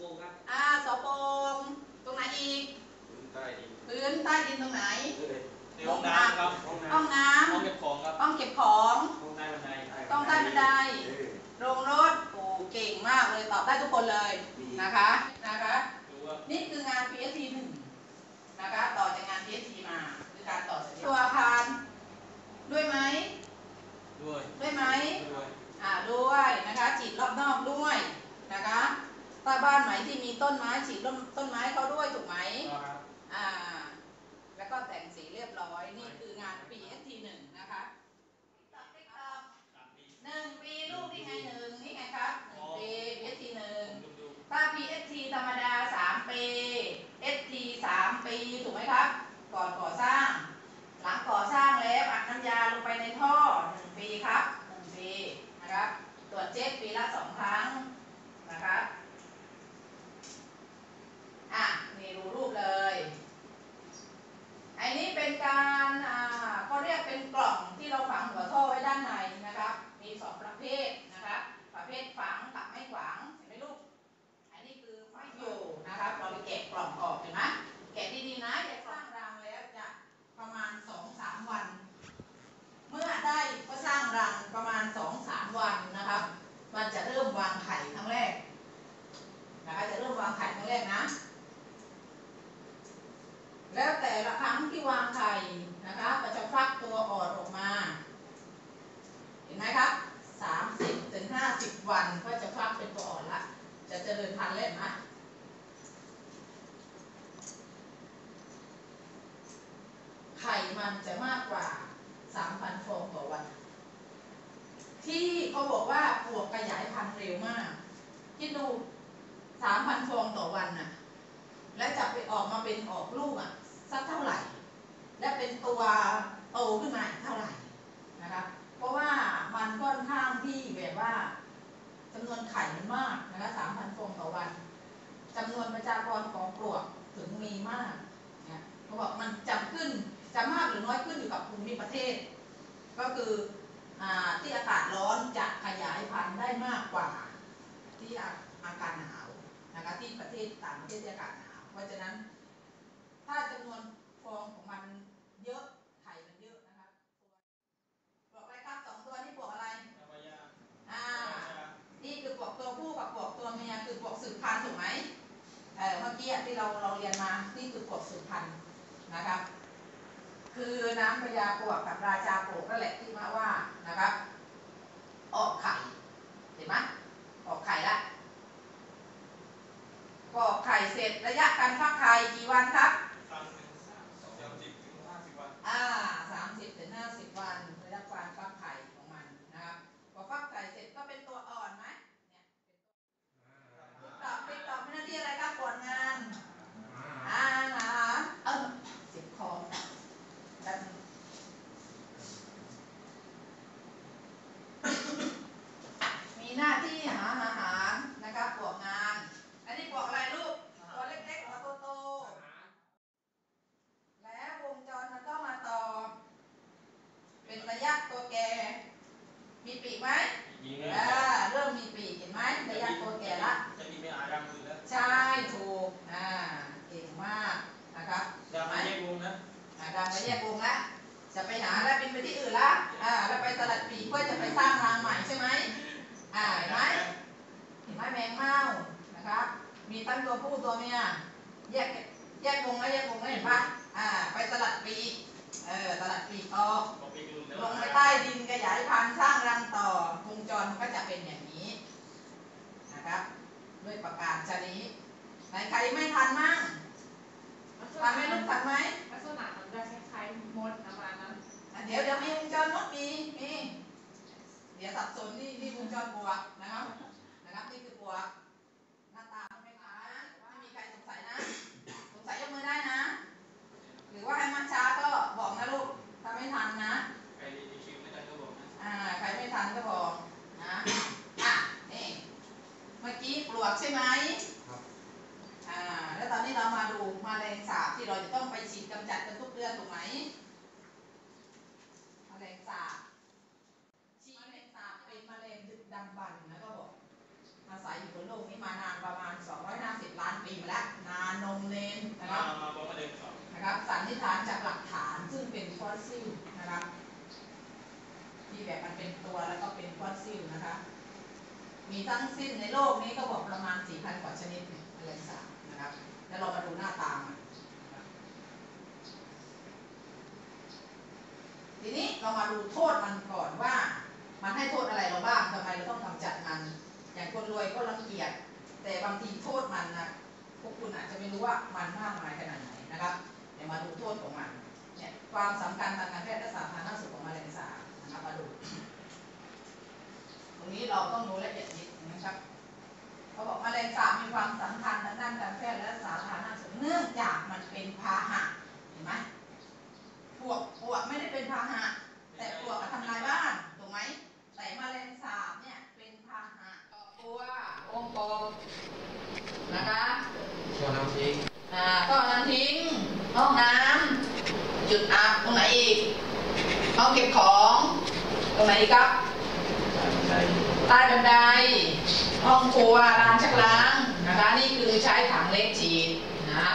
ปงครับอ่าสปงตรงไหนอีก พื้นใต้ดินพื้นใต้ดินตรงไหน ในห้องน้ำครับห้องน้ห้องน้ำห้องเก็บของครับำห้องเก็บของ ห้องใต้บันไดต้องใต้บันได โรงรถโอ้เก่งมากเลยตอบได้ทุกคนเลยนะคะนะคะนี่คืองาน PSC 1นะคะ ต่อจากงาน PSC มา คือการต่อสัญญาตัวอาคาร รียบร้อยนี่คืองาน PST หนึ่งนะคะติ๊กต๊อกหนึ่งปีลูกนี่ไงหนึ่งนี่ไงครับหนึ่งปี PST หนึ่งดูดูถ้า PST ธรรมดาสามปี ST สามปีถูกไหมครับ ก่อนก่อสร้าง หลังก่อสร้างแล้วอัดน้ำยาลงไปในท่อหนึ่งปีครับหนึ่งปีนะครับตรวจเช็คปีละสองครั้งนะครับ อะนี่ดูรูปเลยไอ้นี้เป็นการอ่าเขาเรียกเป็นกล่องที่เราฝังหัวท่อไว้ด้านในนะครับ มีสองประเภทนะครับ ประเภทฝังกับไม่ฝังเห็นไหมลูก อันนี้คือไม่อยู่นะครับ เราไปแกะกล่องออกเห็นไหมแกะดีๆนะอย่าสร้างรังแล้วจะประมาณสองสามวัน เมื่อได้ก็สร้างรังประมาณสองสามวันนะครับ มันจะเริ่ม วางไข่ครั้งแรกนะคะจะเริ่มวางไข่ครั้งแรกนะ แล้วแต่ละครั้งที่วางไข่นะคะก็จะฟักตัวอ่อนออกมา เห็นไหมครับสามสิบถึงห้าสิบวันก็จะฟักเป็นตัวอ่อนละ จะเจริญพันธุ์เล่นนะไข่มันจะมากกว่าสามพันฟองต่อวัน ที่เขา บอกว่าปลวกขยายพันธุ์เร็วมาก คิดดูสามพันฟองต่อวันน่ะ และจะไปออกมาเป็นออกลูกอะสักเท่าไหร่ และเป็นตัวโตขึ้นมาเท่าไหร่นะครับเพราะว่ามันค่อนข้างที่แบบว่าจำนวนไข่มันมากนะคะสามพันฟองต่อวันจำนวนประชากรของปลวกถึงมีมากเนี่ยเขาบอกมันจะขึ้นจะมากหรือน้อยขึ้นอยู่กับภูมิประเทศ ก็คือ ที่อากาศร้อนจะขยายพันธุ์ได้มากกว่าที่อาอากาศหนาวนะคะที่ประเทศต่างประเทศที่อากาศหนาวเพราะฉะนั้นถ้าจำนวนฟองของมันเยอะไข่มันเยอะนะครับปลวกอะไรครับสองตัวนี่ปลวกอะไรนวายาอ่านี่คือปลวกตัวผู้กับปลวกตัวเมียคือปลวกสืบพันธุ์ถูกไหมเออเมื่อกี้ที่เราเราเรียนมานี่คือปลวกสืบพันธุ์นะครับ คือน้ำพญาปวกกับราชาปวกนั่นแหละที่มาว่านะครับ ออกไข่เห็นไหมออกไข่ละออกไข่เสร็จระยะการฟักไข่กี่วันครับ ครั้งหนึ่งสามสองสามสิบถึงห้าสิบวัน อ่าสามสิบถึงห้าสิบวันระยะการฟักไข่ของมันนะครับ พอฟักไข่เสร็จก็เป็นตัวอ่อนไหมเนี่ยติ๊กตอกติ๊กตอกไม่หน้าที่อะไรครับก่อนงานอาหารเออเสียบคอแป๊บนึงมีหน้าที่หาอาหารนะครับปวกงาน อันนี้ปวกอะไรลูก ตัวเล็กๆตัวโตๆ แล้ววงจรมันก็มาต่อ เป็นระยะตัวแก่ มีปีกไหม ยิง อ่าเริ่มมีปีกเห็นไหมระยะตัวแก่ละ จะมีไม่อารังมือแล้ว ใช่ถูก อ่า เก่งมากนะครับ ดำไม่แยกวงนะ อ่าดังไปแยกวงละ จะไปหาแล้วบินไปที่อื่นละ อ่า แล้วไปสลัดปีกเพื่อจะไปสร้างรังใหม่ใช่ไหมอ่า เห็นไหม เห็นไหมแมงเม่านะครับ มีตั้งตัวผู้ตัวเมียแยกแยกวงแล้วแยกวงแล้วเห็นปะอ่า ไปสลัดปีกเออสลัดปีกออกบอกไปดูแล้วลงไปใต้ดินขยายพันธุ์สร้างรังต่อวงจรมันก็จะเป็นอย่างนี้นะครับ ด้วยประการชนี้ไหนใครไม่ทันมั่งทันไหมลูกทันไหมลักษณะมันจะคล้ายๆมดประมาณนั้นอะเดี๋ยวเดี๋ยวมีวงจรมดมีมีเดี๋ยวสับสนนี่นี่วงจรบวกนะครับนะครับนี่คือบวกหน้าตาไม่คล้ายไม่มีใครสงสัยนะ สงสัยยกมือได้นะ หรือว่าให้มันช้าก็บอกนะลูกถ้าไม่ทันนะ ใครดีคิวไม่ได้ก็บอกนะ อ่า ใครไม่ทันก็บอกนะ อะ นี่ เมื่อกี้ปลวกใช่ไหม ครับ อ่า แล้วตอนนี้เรามาดูแมาแรงสาบที่เราจะต้องไปฉีดกำจัดกันทุกเดือนถูกไหมแมลงสาบชีแมลงสาบเป็นแมลงดึกดำบรรพ์นะก็บอก อาศัยอยู่บนโลกนี้มานานประมาณ 250 ล้านปีมาแล้ว นานนมเนนนะค มา รับ มาบอกมาเดินสอง นะครับ สา สันนิษฐานจากหลักฐานซึ่งเป็นฟอสซิลนะครับมีแบบมันเป็นตัวแล้วก็เป็นฟอสซิลนะคะ มีทั้งสิ้นในโลกนี้ก็บอกประมาณ 4,000 กว่าชนิดแมลงสาบนะครับ แล้วเรามาดูหน้าตามันทีนี้เรามาดูโทษมันก่อนว่า มันให้โทษอะไรเราบ้างทำไมเราต้องกำจัดมัน อย่างคนรวยก็รังเกียจแต่บางทีโทษมันนะพวกคุณอาจจะไม่รู้ว่ามันมากมายขนาดไหนนะครับ เดี๋ยวมาดูโทษของมันเนี่ยความสำคัญทางการแพทย์และสาธารณสุขของแมลงสาบนะครับมาดูตรงนี้เราต้องรู้ละเอียดนิดนะครับเขาบอกแมลงสาบมีความสำคัญทางด้านการแพทย์และสาธารณสุขเนื่องจากมันเป็นพาหะเห็นไหมปลวกปลวกไม่ได้เป็นพาหะ แต่ปลวกก็ทำลายบ้านถูกไหมแต่แมลงสาบเนี่ยเป็นพาหะตัวองค์กรนะคะชวนน้ำทิ้งอ่าก็น้ำทิ้งห้องน้ำจุดอาบตรงไหนอีกห้องเก็บของ ตรงไหนอีกครับใช่ใต้บันได ห้องครัวร้านชักล้างนะคะนี่คือใช้ถังเล็กฉีดนะ